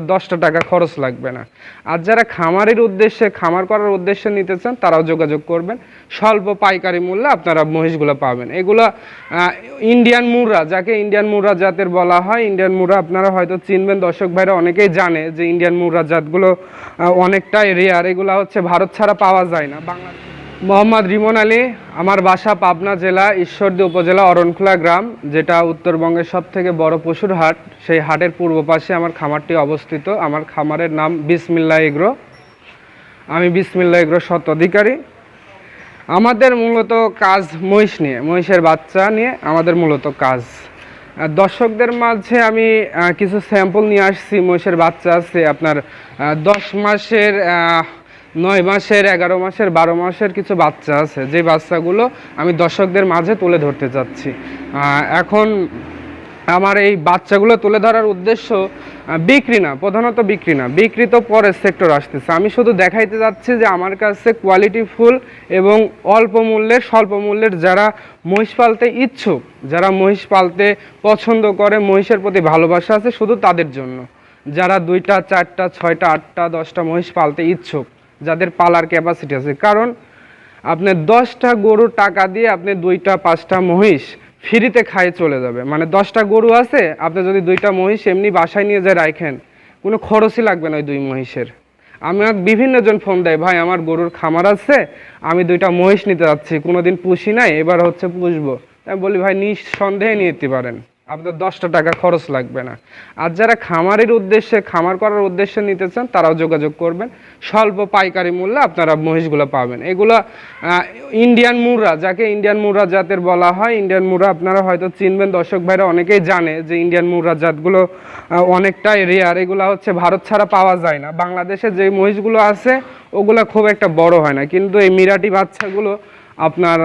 দশটা টাকা খরচ লাগবে না। আর যারা খামারের উদ্দেশ্যে, খামার করার উদ্দেশ্যে নিতে চান, তারাও যোগাযোগ করবেন। স্বল্প পাইকারি মূল্যে আপনারা মহিষগুলো পাবেন। এগুলো ইন্ডিয়ান মুরা যাকে ইন্ডিয়ান মুরা জাতের বলা হয় ইন্ডিয়ান মুরা আপনারা হয়তো চিনবেন, দর্শক ভাইরা অনেকেই জানে যে ইন্ডিয়ান মুরা জাতগুলো অনেকটাই রেয়ার এগুলো হচ্ছে ভারত ছাড়া পাওয়া যায় না বাংলা মোহাম্মদ রিমন আলী, আমার বাসা পাবনা জেলা, ঈশ্বরদী উপজেলা, অরণখোলা গ্রাম, যেটা উত্তরবঙ্গের সব থেকে বড় পশুর হাট। সেই হাটের পূর্ব পাশে আমার খামারটি অবস্থিত। আমার খামারের নাম বিসমিল্লা এগ্রো। আমি বিসমিল্লা এগ্রো সৎ অধিকারী। আমাদের মূলত কাজ মহিষ নিয়ে, মহিষের বাচ্চা নিয়ে আমাদের মূলত কাজ। দর্শকদের মাঝে আমি কিছু স্যাম্পল নিয়ে আসছি, মহিষের বাচ্চা আছে আপনার দশ মাসের নয় মাসের, এগারো মাসের, বারো মাসের কিছু বাচ্চা আছে। যে বাচ্চাগুলো আমি দর্শকদের মাঝে তুলে ধরতে চাচ্ছি। এখন আমার এই বাচ্চাগুলো তুলে ধরার উদ্দেশ্য বিক্রি না, প্রধানত বিক্রি না। বিক্রি তো পরের সেক্টর আসতেছে। আমি শুধু দেখাইতে যাচ্ছি যে আমার কাছে কোয়ালিটি ফুল এবং অল্প মূল্যের, স্বল্প মূল্যের যারা মহিষ পালতে ইচ্ছুক, যারা মহিষ পালতে পছন্দ করে, মহিষের প্রতি ভালোবাসা আছে, শুধু তাদের জন্য। যারা দুইটা, চারটা, ছয়টা, আটটা, দশটা মহিষ পালতে ইচ্ছুক যাদের পালার ক্যাপাসিটি আছে। কারণ আপনি দশটা গরুর টাকা দিয়ে আপনি দুইটা, পাঁচটা মহিষ ফ্রিতে খাইয়ে চলে যাবে। মানে দশটা গরু আছে, আপনি যদি দুইটা মহিষ এমনি বাসায় নিয়ে যায় রাখেন কোনো খরচই লাগবে না ওই দুই মহিষের। আমার বিভিন্ন জন ফোন দেয়, ভাই, আমার গরুর খামার আছে, আমি দুইটা মহিষ নিতে যাচ্ছি, কোনোদিন পুষি নাই, এবার হচ্ছে পুষবো। আমি বলি, ভাই, নিঃসন্দেহে নিতে পারেন। আপনার দশটা টাকা খরচ লাগবে না। আর যারা খামারের উদ্দেশ্যে, খামার করার উদ্দেশ্যে নিতে চান, তারাও যোগাযোগ করবেন। স্বল্প পাইকারি মূল্যে আপনারা মহিষগুলো পাবেন। এগুলো ইন্ডিয়ান মুরা যাকে ইন্ডিয়ান মুরা জাতের বলা হয় ইন্ডিয়ান মুরা আপনারা হয়তো চিনবেন, দর্শক ভাইরা অনেকেই জানে যে ইন্ডিয়ান মুরা জাতগুলো অনেকটাই রেয়ার এগুলো হচ্ছে ভারত ছাড়া পাওয়া যায় না। বাংলাদেশে যে মহিষগুলো আছে, ওগুলো খুব একটা বড় হয় না। কিন্তু এই মিরাটি বাচ্চাগুলো আপনার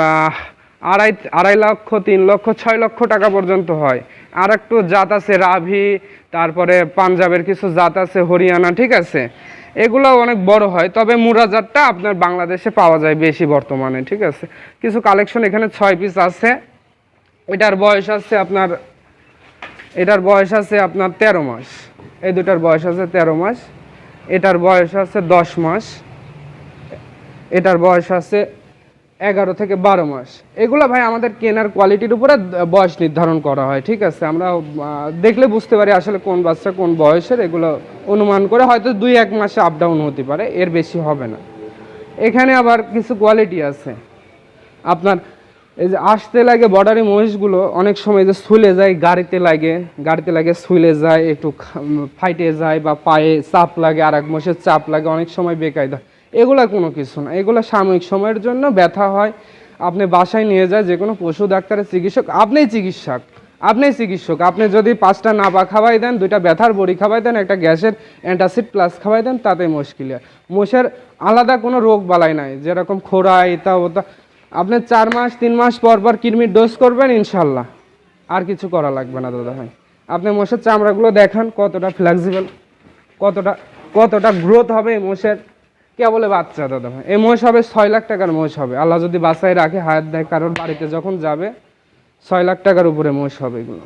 আড়াই আড়াই লক্ষ, তিন লক্ষ, ছয় লক্ষ টাকা পর্যন্ত হয়। আর একটু জাত আছে রাভি, তারপরে পাঞ্জাবের কিছু জাত আছে হরিয়ানা, ঠিক আছে? এগুলো অনেক বড় হয়, তবে মুরা জাতটা আপনার বাংলাদেশে পাওয়া যায় বেশি বর্তমানে, ঠিক আছে? কিছু কালেকশন এখানে ছয় পিস আছে। এটার বয়স আছে আপনার, এটার বয়স আছে আপনার তেরো মাস। এই দুটার বয়স আছে তেরো মাস। এটার বয়স আছে দশ মাস। এটার বয়স আছে এগারো থেকে বারো মাস। এগুলো ভাই আমাদের কেনার কোয়ালিটির উপরে বয়স নির্ধারণ করা হয়, ঠিক আছে? আমরা দেখলে বুঝতে পারি আসলে কোন বাচ্চা কোন বয়সের, এগুলো অনুমান করে হয়তো দুই এক মাসে আপ ডাউন হতে পারে, এর বেশি হবে না। এখানে আবার কিছু কোয়ালিটি আছে। আপনার, এই যে আসতে লাগে বর্ডারি মহিষগুলো, অনেক সময় যে শুলে যায়, গাড়িতে লাগে গাড়িতে লাগে শুলে যায়, একটু ফাইটে যায় বা পায়ে চাপ লাগে আর এক মহিষের চাপ লাগে, অনেক সময় বেকায় বেকায়দা এগুলা কোনো কিছু না। এগুলো সাময়িক সময়ের জন্য ব্যথা হয়। আপনি বাসায় নিয়ে যায় যে কোনো পশু, ডাক্তারের চিকিৎসক, আপনিই চিকিৎসক। আপনিই চিকিৎসক। আপনি যদি পাঁচটা নাপা খাওয়াই দেন, দুইটা ব্যথার বড়ি খাওয়াই দেন, একটা গ্যাসের অ্যান্টাসিড প্লাস খাওয়াই দেন তাতে মুশকিল মোষের আলাদা কোনো রোগ বালাই নাই। যেরকম খোরা এটা ওটা আপনি চার মাস, তিন মাস পর পর কৃমির ডোজ করবেন ইনশাল্লাহ আর কিছু করা লাগবে না, দাদা ভাই। আপনি মোষের চামড়াগুলো দেখান, কতটা ফ্লেক্সিবল কতটা কতটা গ্রোথ হবে মোষের। কে বলে বাচ্চা, দাদা ভাই? এই মোষ হবে ছয় লাখ টাকার মোষ হবে। আল্লাহ যদি বাসায় রাখে, হায়াত দেয় কারোর বাড়িতে যখন যাবে, ছয় লাখ টাকার উপরে মোষ হবে এগুলো।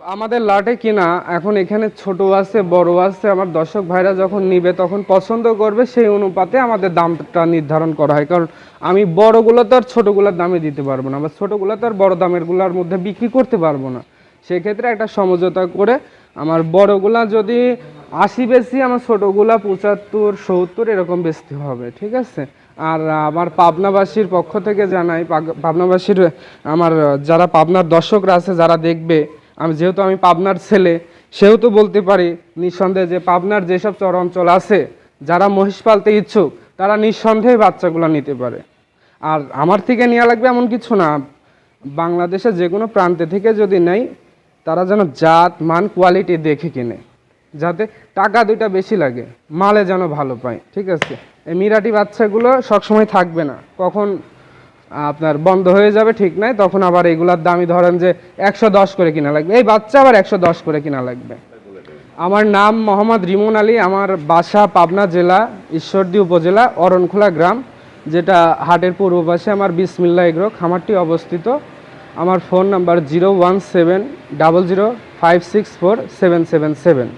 আমাদের লাটে কিনা, এখন এখানে ছোট আছে, বড় আছে, আমার দর্শক ভাইরা যখন নিবে, তখন পছন্দ করবে, সেই অনুপাতে আমাদের দামটা নির্ধারণ করা হয়। কারণ আমি বড়গুলো তো আর ছোটোগুলোর দামে দিতে পারব না, বা ছোটোগুলো তো আর বড় দামেরগুলার মধ্যে বিক্রি করতে পারব না। সেক্ষেত্রে একটা সমঝোতা করে, আমার বড়গুলা যদি আশি বেশি আমার ছোটোগুলা পঁচাত্তর, সত্তর এরকম বেশি হবে, ঠিক আছে? আর আমার পাবনাবাসীর পক্ষ থেকে জানাই পাবনাবাসীর, আমার যারা পাবনার দর্শকরা আছে, যারা দেখবে, আমি যেহেতু আমি পাবনার ছেলে, সেহেতু বলতে পারি নিঃসন্দেহে যে পাবনার যেসব চর অঞ্চল আছে, যারা মহিষ পালতে ইচ্ছুক, তারা নিঃসন্দেহে বাচ্চাগুলো নিতে পারে। আর আমার থেকে নেওয়া লাগবে এমন কিছু না। বাংলাদেশে যে কোনো প্রান্তে থেকে যদি নেয় তারা যেন জাত, মান কোয়ালিটি দেখে কিনে। যাতে টাকা দুইটা বেশি লাগে, মালে যেন ভালো পায়, ঠিক আছে? এই মিরাটি বাচ্চাগুলো সবসময় থাকবে না। কখন আপনার বন্ধ হয়ে যাবে ঠিক নাই, তখন আবার এগুলার দামই ধরেন যে একশো দশ করে কিনা লাগবে। এই বাচ্চা আবার একশো দশ করে কিনা লাগবে। আমার নাম মোহাম্মদ রিমন আলী, আমার বাসা পাবনা জেলা, ঈশ্বরদী উপজেলা, অরণখোলা গ্রাম, যেটা হাটের পূর্ব পাশে আমার বিসমিল্লা এগ্রো, খামারটি অবস্থিত। আমার phone number zero one seven double zero five six four seven seven seven.